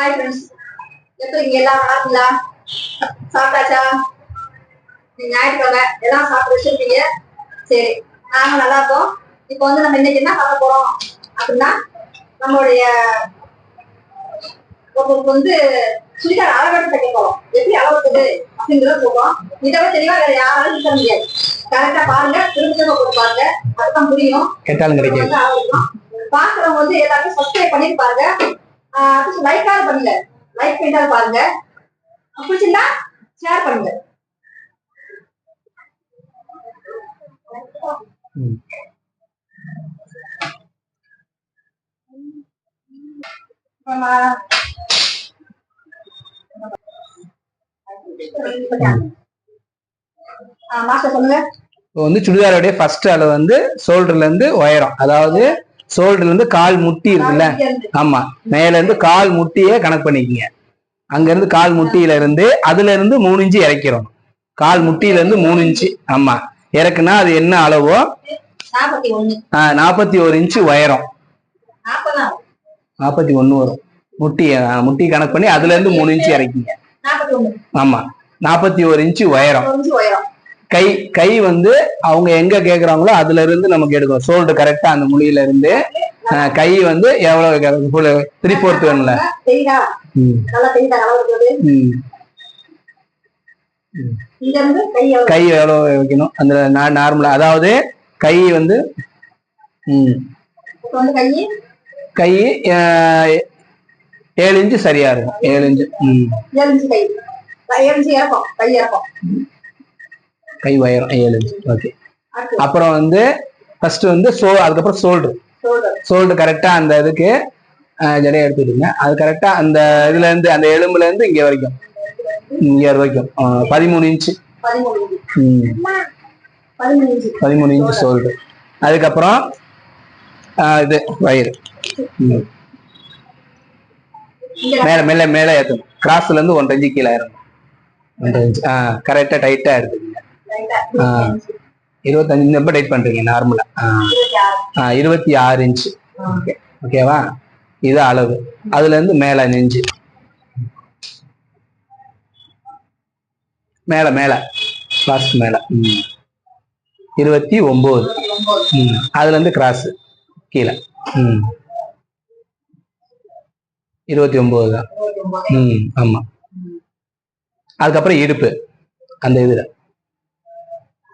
Hi friends எப்படி இங்க எல்லாம் நல்லா சாப்பிட்டாச்சா? நீங்க ஞாயிற்றுக்கிழமை எல்லாம் சாப்பிட்டு வச்சிருப்பீங்க. சரி நாங்க நல்லா இருக்கோம். இப்போ வந்து நம்ம இன்னைக்கு என்ன பார்க்க போறோம் அப்படின்னா நம்மளுடைய ஒருத்தருக்கு வந்து சுடிதார் அளவெடுத்து தைக்க போறோம். எப்படி அளவெடுக்குது அப்படிங்கிறத சொல்றோம். இதை விட தெளிவா வேற யாராலும் இருக்க முடியாது. கரெக்டா பாருங்க திரும்ப திரும்ப போட்டு பாருங்க. அதுதான் புரியும். பாக்குறவங்க வந்து எல்லாரும் சப்ஸ்கிரைப் பண்ணிருப்பாங்க லைக்காவது பண்ணுங்க. லைக் பண்ணிட்டாவது பாருங்க. பிடிச்சிருந்தா ஷேர் பண்ணுங்க. சொல்லுங்க. வந்து சுடிதாரோடைய ஃபர்ஸ்ட் அளவு வந்து ஷோல்டர்ல இருந்து உயரம். அதாவது ஷோல்டர்ல இருந்து கால் முட்டி இருக்குல்ல. ஆமா. மேல இருந்து கால் முட்டியே கணக்கு பண்ணிக்கங்க. அங்க இருந்து கால் முட்டியில இருந்து அதுல இருந்து மூணு இன்ச்சு இறக்கிறோம். கால் முட்டியில இருந்து மூணு இன்ச்சு. ஆமா. இறக்குனா அது என்ன அளவோ? நாற்பத்தி ஒரு இன்ச்சு உயரம். நாற்பத்தி ஒண்ணு வரும். முட்டி முட்டி கணக்கு பண்ணி அதுல இருந்து மூணு இன்ச்சு இறக்கிங்க. ஆமா. நாற்பத்தி ஒரு இன்ச்சு உயரம். கை கை வந்து அவங்க எங்க கேக்குறாங்களோ அதுல இருந்து நமக்கு எடுக்கணும். ஷோல்டர் கரெக்டா அந்த முழியில இருந்து கை வந்து எவ்வளவு த்ரீ ஃபோர்த் வேணும்ல. கை எவ்வளவு? வைக்கணும்? அந்த நார்மலா அதாவது கை வந்து கை? ஏழு இன்ச்சு சரியா இருக்கும். ஏழு இன்ச்சு ஏழு இன்ச்சு கை கை. ஏழு இன்ச்சு இறக்கும். கை இறக்கும். கை வயர் ஏழு இன்ச் ஓகே அப்புறம் வந்து ஃபர்ஸ்ட் வந்து சோ அதுக்கப்புறம் ஷோல்டர் ஷோல்டர் கரெக்டா அந்த இதுக்கு அஹ், ஜடையை எடுத்துக்கிட்டுங்க. அது கரெக்டா அந்த இதுல இருந்து அந்த எலும்புல இருந்து இங்க வரைக்கும். இங்க வரைக்கும். பதிமூணு இன்ச்சு. பதிமூணு இன்ச்சு ம், பதிமூணு ஷோல்டர் அதுக்கப்புறம் இது வயிறு. ம். மேல மேல மேல ஏத்தணும் கிராஸ்ல இருந்து ஒன்றரை இன்ச்சு கீழே இறங்கும் ஒன்றரை இன்ச்சு. ஆ கரெக்டா டைட்டா இருக்கு. இருபத்தஞ்சு ரொம்ப டைட் பண்றீங்க நார்மலா இருபத்தி ஆறு இருபத்தி ஆறு இன்ச்சு ஓகே ஓகேவா இது அளவு. அதுல இருந்து மேல நெஞ்சு மேல மேல. கிராஸ் மேல. இருபத்தி ஒன்பது அதுல இருந்து கிராஸ் கீழே. ம். இருபத்தி ஒன்பது தான். ம். ஆமா. அதுக்கப்புறம் இடுப்பு. அந்த இதுல.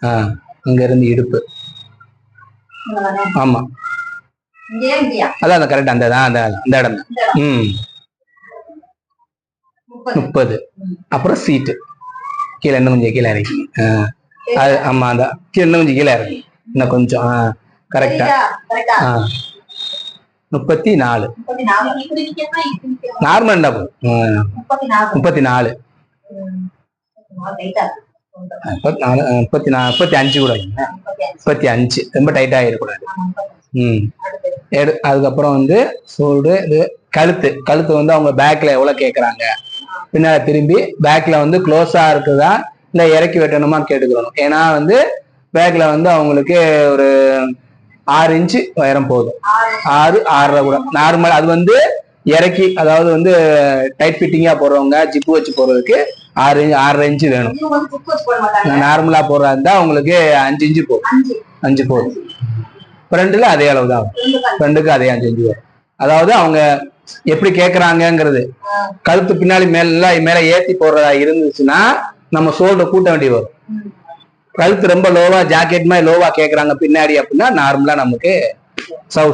ஆ அங்க இருந்து இடுப்பு? ஆமா. அதான் கரெக்ட் அந்த தான் அந்த இடம் தான். ம். முப்பது. அப்புறம் சீட்டு கீழே இன்னும் கொஞ்சம் கீழே இறக்கி ஆ. அது ஆமா அந்த கீழே இன்னும் கொஞ்சம் கீழே இறக்கி இன்னும் கொஞ்சம் ஆ கரெக்டா சரியா? கரெக்டா? ஆ. முப்பத்தி நாலு. முப்பத்தி நாலு. இப்படி நிக்கணுமா, இப்படி நிக்கணுமா? நார்மல் என்ன போதும் முப்பத்தி நாலு. முப்பத்தி நாலு. முப்பத்தி நாலு. முப்பத்தி அஞ்சு கூட வைங்க. முப்பத்தி அஞ்சு. ரொம்ப டைட்டா ஆயிடக்கூடாது. ம். எடு அதுக்கப்புறம் வந்து சோல்டு இது கழுத்து கழுத்து வந்து அவங்க பேக்ல எவ்வளவு கேக்குறாங்க பின்னால திரும்பி பேக்ல வந்து க்ளோஸா இருக்குதா இல்ல இறக்கி வெட்டணுமா கேட்டுக்கிறணும் ஏன்னா வந்து பேக்ல வந்து அவங்களுக்கு ஒரு ஆறு இன்ச்சு உயரம் போதும் ஆறு. ஆறு ஆறரை கூட நார்மல் அது வந்து இறக்கி அதாவது வந்து டைட் ஃபிட்டிங்கா போடுறவங்க ஜிப்பு வச்சு போடுறதுக்கு ஆறு ஆறரை இன்ச்சு வேணும். நார்மலா போடுறதா இருந்தா அவங்களுக்கு அஞ்சு இன்ச்சு போதும் அஞ்சு. போதும் ஃப்ரண்ட்ல அதே அளவு தான். ஃப்ரெண்டுக்கு அதே அஞ்சு அஞ்சு வரும் அதாவது அவங்க எப்படி கேக்குறாங்கங்கிறது ஆ. கழுத்து பின்னாடி மேல மேல ஏத்தி போடுறதா இருந்துச்சுன்னா நம்ம ஷோல்டர் கூட்ட வேண்டி வரும். கழுத்து ரொம்ப லோவா ஜாக்கெட் மாதிரி லோவா கேக்குறாங்க பின்னாடி அப்படின்னா நார்மலா நமக்கு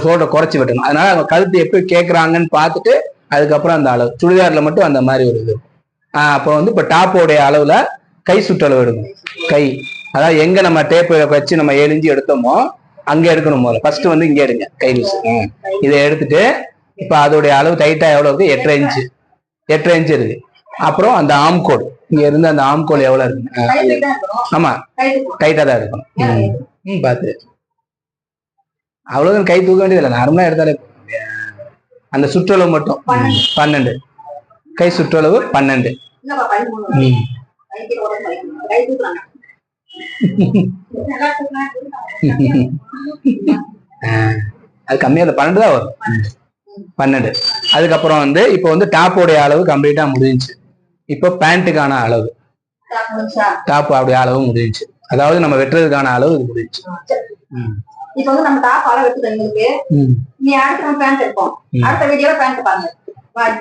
ஷோல்டர் குறைச்சி விட்டணும் அதனால அவங்க கழுத்து எப்படி கேக்குறாங்கன்னு பார்த்துட்டு அதுக்கப்புறம் அந்த அளவு சுடிதார்ல மட்டும் அந்த மாதிரி ஒரு இது அப்போ வந்து இப்போ டாப்போடைய அளவுல கை சுற்றளவு எடுக்கணும். கை. அதாவது எங்க நம்ம டேப் வச்சு நம்ம இன்ச்சு எடுத்தோமோ அங்க எடுக்கணும் முதல்ல. ஃபர்ஸ்ட் வந்து இங்க எடுங்க கை லூஸ் இதை எடுத்துட்டு இப்ப அதோடைய அளவு டைட்டா எவ்வளவு இருக்கு? எட்டரை இன்ச்சு எட்டரை இன்ச்சு இருக்கு. அப்புறம் அந்த ஆம்கோல் இங்க இருந்து அந்த ஆம்கோல் எவ்வளவு இருக்கு? ஆ, கை இப்படி தான். ஆமா. மேல ம். பாத்து. அவ்வளவுதான் கை தூக்க வேண்டியது இல்லை நார்மலா எடுத்தாலே. அந்த சுற்றளவு மட்டும். பன்னெண்டு. கை சுற்றளவு பன்னெண்டு. அது கம்மியா அந்த பன்னெண்டு தான் வரும். பன்னெண்டு. அதுக்கப்புறம் வந்து இப்போ வந்து டாப்போடைய அளவு கம்ப்ளீட்டா முடிஞ்சுச்சு. இப்போ பேண்ட்டுக்கான அளவு. டாப் அப்படியே அளவு முடிஞ்சுச்சு. அதாவது நம்ம வெட்டுறதுக்கான அளவு இது முடிஞ்சுச்சு. இப்போ வந்து நம்ம டாப் அளவு எங்களுக்கு. ம். நீ அடுத்து நம்ம பேண்ட் எடுப்போம். அடுத்த வீடியோல பேண்ட் பாருங்க. பாய்